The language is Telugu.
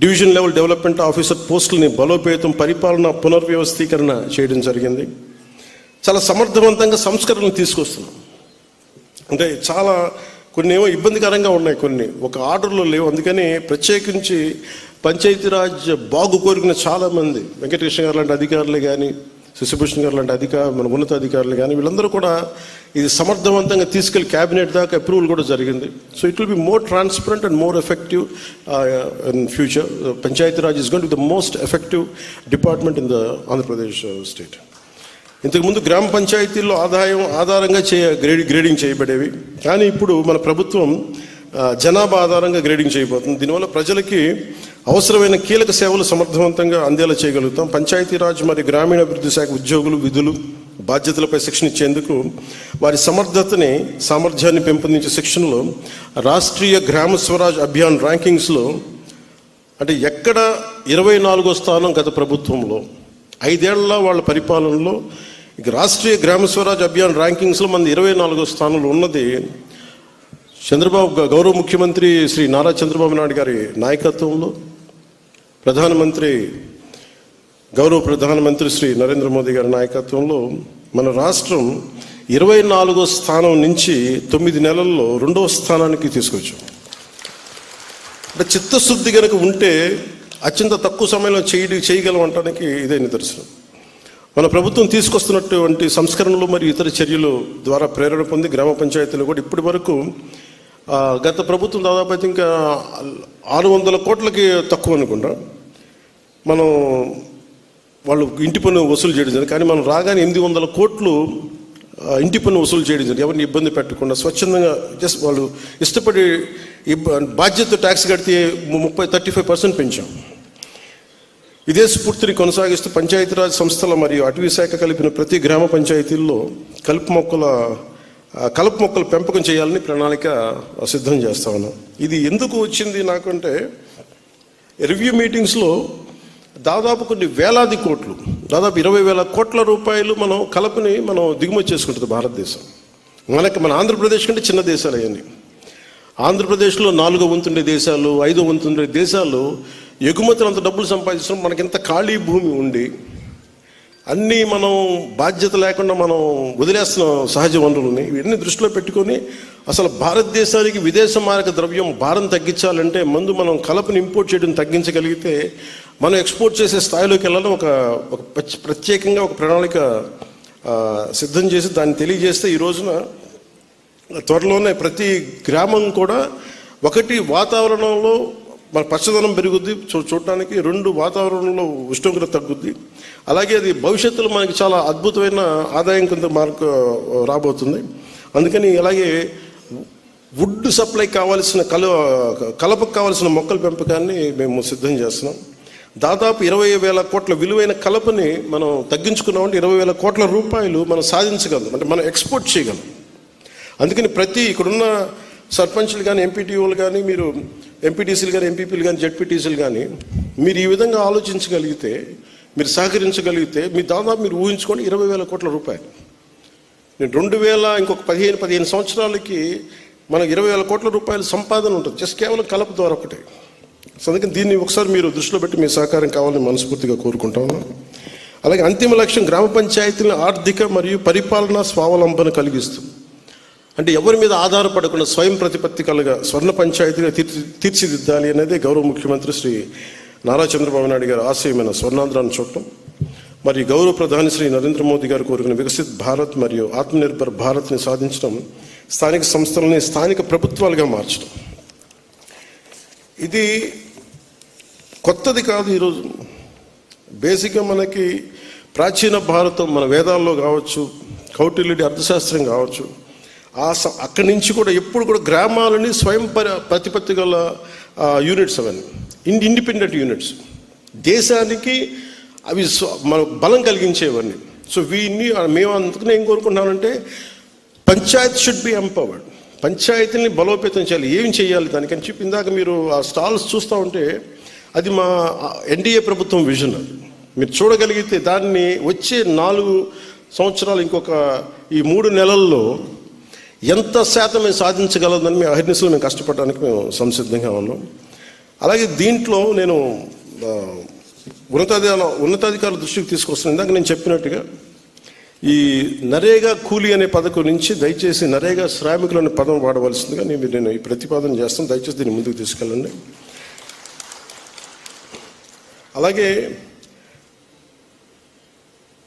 డివిజన్ లెవెల్ డెవలప్మెంట్ ఆఫీసర్ పోస్టులని బలోపేతం పరిపాలన పునర్వ్యవస్థీకరణ చేయడం జరిగింది. చాలా సమర్థవంతంగా సంస్కరణలు తీసుకొస్తున్నాం. అంటే చాలా కొన్ని ఏమో ఇబ్బందికరంగా ఉన్నాయి కొన్ని. ఒక ఆర్డర్లో లేవు. అందుకని ప్రత్యేకించి పంచాయతీరాజ్ బాగు కోరుకున్న చాలామంది వెంకటకృష్ణ గారు లాంటి అధికారులు కానీ శశిభూషణ్ గారు లాంటి అధికార మన ఉన్నత అధికారులు కానీ వీళ్ళందరూ కూడా ఇది సమర్థవంతంగా తీసుకెళ్ళి క్యాబినెట్ దాకా అప్రూవల్ కూడా జరిగింది. So it will be more transparent and more effective in future Panchayati Raj is gone to the most effective department in the Andhra Pradesh state ఇంతకుముందు గ్రామ పంచాయతీల్లో ఆదాయం ఆధారంగా చేయ గ్రేడి గ్రేడింగ్ చేయబడేవి. కానీ ఇప్పుడు మన ప్రభుత్వం uh, జనాభా ఆధారంగా గ్రేడింగ్ చేయబోతుంది. దీనివల్ల ప్రజలకి అవసరమైన కీలక సేవలు సమర్థవంతంగా అందేలా చేయగలుగుతాం. పంచాయతీరాజ్ మరియు గ్రామీణాభివృద్ధి శాఖ ఉద్యోగులు విధులు బాధ్యతలపై శిక్షణ ఇచ్చేందుకు వారి సమర్థతని సామర్థ్యాన్ని పెంపొందించే శిక్షణలో రాష్ట్రీయ గ్రామ స్వరాజ్ అభియాన్ ర్యాంకింగ్స్లో అంటే ఎక్కడ ఇరవై నాలుగో స్థానం గత ప్రభుత్వంలో ఐదేళ్ళ వాళ్ళ పరిపాలనలో ఇక రాష్ట్రీయ గ్రామ స్వరాజ్ అభియాన్ ర్యాంకింగ్స్లో మన ఇరవై నాలుగో స్థానంలో ఉన్నది. చంద్రబాబు గౌరవ ముఖ్యమంత్రి శ్రీ నారా చంద్రబాబు నాయుడు గారి నాయకత్వంలో ప్రధానమంత్రి గౌరవ ప్రధానమంత్రి శ్రీ నరేంద్ర మోదీ గారి నాయకత్వంలో మన రాష్ట్రం ఇరవై నాలుగో స్థానం నుంచి తొమ్మిది నెలల్లో రెండవ స్థానానికి తీసుకొచ్చాం. అంటే చిత్తశుద్ధి కనుక ఉంటే అత్యంత తక్కువ సమయంలో చేయ చేయగలం అనడానికి ఇదే నిదర్శనం. మన ప్రభుత్వం తీసుకొస్తున్నటువంటి సంస్కరణలు మరియు ఇతర చర్యలు ద్వారా ప్రేరణ పొంది గ్రామ పంచాయతీలు కూడా ఇప్పటి వరకు గత ప్రభుత్వం దాదాపు అయితే ఇంకా ఆరు వందల కోట్లకి తక్కువ అనుకుంటా. మనం వాళ్ళు ఇంటి పన్ను వసూలు చేయడం జరిగింది. కానీ మనం రాగానే ఎనిమిది వందల కోట్లు ఇంటి పన్ను వసూలు చేయడం జరిగింది. ఎవరిని ఇబ్బంది పెట్టకుండా స్వచ్ఛందంగా జస్ట్ వాళ్ళు ఇష్టపడి బాధ్యత ట్యాక్స్ కడితే ముప్పై థర్టీ ఫైవ్ పర్సెంట్ పెంచాం. ఇదే స్ఫూర్తిని కొనసాగిస్తూ పంచాయతీరాజ్ సంస్థల మరియు అటవీ శాఖ కలిపిన ప్రతి గ్రామ పంచాయతీల్లో కలుపు మొక్కల కలుపు మొక్కలు పెంపకం చేయాలని ప్రణాళిక సిద్ధం చేస్తా ఉన్నాం. ఇది ఎందుకు వచ్చింది నాకంటే రివ్యూ మీటింగ్స్లో దాదాపు కొన్ని వేలాది కోట్లు దాదాపు ఇరవై వేల కోట్ల రూపాయలు మనం కలపని మనం దిగుమతి చేసుకుంటుంది భారతదేశం. మనకి మన ఆంధ్రప్రదేశ్ కంటే చిన్న దేశాలు అవన్నీ. ఆంధ్రప్రదేశ్లో నాలుగో వంతుండే దేశాలు ఐదో వంతుండే దేశాలు ఎగుమతులు అంత డబ్బులు సంపాదించడం మనకి ఇంత ఖాళీ భూమి ఉండి అన్నీ మనం బాధ్యత లేకుండా మనం వదిలేస్తున్నాం సహజ వనరులని ఇవన్నీ దృష్టిలో పెట్టుకొని అసలు భారతదేశానికి విదేశ మారక ద్రవ్యం భారం తగ్గించాలంటే ముందు మనం కలపను ఇంపోర్ట్ చేయడం తగ్గించగలిగితే మనం ఎక్స్పోర్ట్ చేసే స్థాయిలోకి వెళ్ళాలని ఒక ఒక ప్రత్యేకంగా ఒక ప్రణాళిక సిద్ధం చేసి దాన్ని తెలియజేస్తే ఈ రోజున త్వరలోనే ప్రతి గ్రామం కూడా ఒకటి వాతావరణంలో మన పచ్చదనం పెరుగుద్ది. చూ చూడటానికి రెండు వాతావరణంలో ఉష్ణోగ్రత తగ్గుద్ది. అలాగే అది భవిష్యత్తులో మనకి చాలా అద్భుతమైన ఆదాయం కింద మార్కు రాబోతుంది. అందుకని అలాగే వుడ్ సప్లై కావాల్సిన కల కలపకు కావాల్సిన మొక్కల పెంపకాన్ని మేము సిద్ధం చేస్తున్నాం. దాదాపు ఇరవై వేల కోట్ల విలువైన కలపని మనం తగ్గించుకున్నామంటే ఇరవై వేల కోట్ల రూపాయలు మనం సాధించగలం. అంటే మనం ఎక్స్పోర్ట్ చేయగలం. అందుకని ప్రతి ఇక్కడున్న సర్పంచ్లు కానీ ఎంపీటీఓలు కానీ మీరు ఎంపీటీసీలు కానీ ఎంపీపీలు కానీ జడ్పీటీసీలు కానీ మీరు ఈ విధంగా ఆలోచించగలిగితే మీరు సహకరించగలిగితే మీ దాదాపు మీరు ఊహించుకోండి ఇరవై వేల కోట్ల రూపాయలు. నేను రెండు వేల ఇంకొక పదిహేను పదిహేను సంవత్సరాలకి మనకు ఇరవై వేల కోట్ల రూపాయల సంపాదన ఉంటుంది. జస్ట్ కేవలం కలప ద్వారా ఒకటే. సో అందుకని దీన్ని ఒకసారి మీరు దృష్టిలో పెట్టి మీ సహకారం కావాలని మనస్ఫూర్తిగా కోరుకుంటా అలాగే అంతిమ లక్ష్యం గ్రామ పంచాయతీలను ఆర్థిక మరియు పరిపాలనా స్వావలంబన కలిగిస్తుంది. అంటే ఎవరి మీద ఆధారపడకుండా స్వయం ప్రతిపత్తి కలగా స్వర్ణ పంచాయతీగా తీర్చి తీర్చిదిద్దాలి అనేది గౌరవ ముఖ్యమంత్రి శ్రీ నారా చంద్రబాబు నాయుడు గారు ఆశయమైన స్వర్ణాంధ్రాన్ని చూడటం. మరి గౌరవ ప్రధాని శ్రీ నరేంద్ర మోదీ గారు కోరుకున్న వికసిత్ భారత్ మరియు ఆత్మనిర్భర్ భారత్ని సాధించడం స్థానిక సంస్థలని స్థానిక ప్రభుత్వాలుగా మార్చడం. ఇది కొత్తది కాదు ఈరోజు. బేసిక్గా మనకి ప్రాచీన భారతం మన వేదాల్లో కావచ్చు కౌటిల్యుడి అర్థశాస్త్రం కావచ్చు ఆ స- అక్కడి నుంచి కూడా ఎప్పుడు కూడా గ్రామాలని స్వయం ప ప్రతిపత్తి గల యూనిట్స్ అవన్నీ. ఇన్ ఇండిపెండెంట్ యూనిట్స్ దేశానికి అవి స్వ- మన బలం కలిగించేవన్నీ. సో వీన్ని మేము అందుకని ఏం కోరుకుంటున్నామంటే పంచాయత్ షుడ్ బి ఎంపవర్డ్ పంచాయతీని బలోపేతం చేయాలి. ఏం చేయాలి దానికని చెప్పి ఇందాక మీరు ఆ స్టాల్స్ చూస్తూ ఉంటే అది మా ఎన్డీఏ ప్రభుత్వం విజన్ అది. మీరు చూడగలిగితే దాన్ని వచ్చే నాలుగు సంవత్సరాలు ఇంకొక ఈ మూడు నెలల్లో ఎంత శాతం మేము సాధించగలదని మేము అహిర్నిస్లో మేము కష్టపడడానికి మేము సంసిద్ధంగా ఉన్నాం. అలాగే దీంట్లో నేను ఆ, ఉన్నతాధికారుల ఉన్నతాధికారుల దృష్టికి తీసుకొస్తున్నాను ఇందాక నేను చెప్పినట్టుగా ఈ నరేగా కూలి అనే పథకం నుంచి దయచేసి నరేగా శ్రామికులు అనే పదం వాడవలసిందిగా నేను నేను ఈ ప్రతిపాదన చేస్తాను. దయచేసి దీన్ని ముందుకు తీసుకెళ్ళండి. అలాగే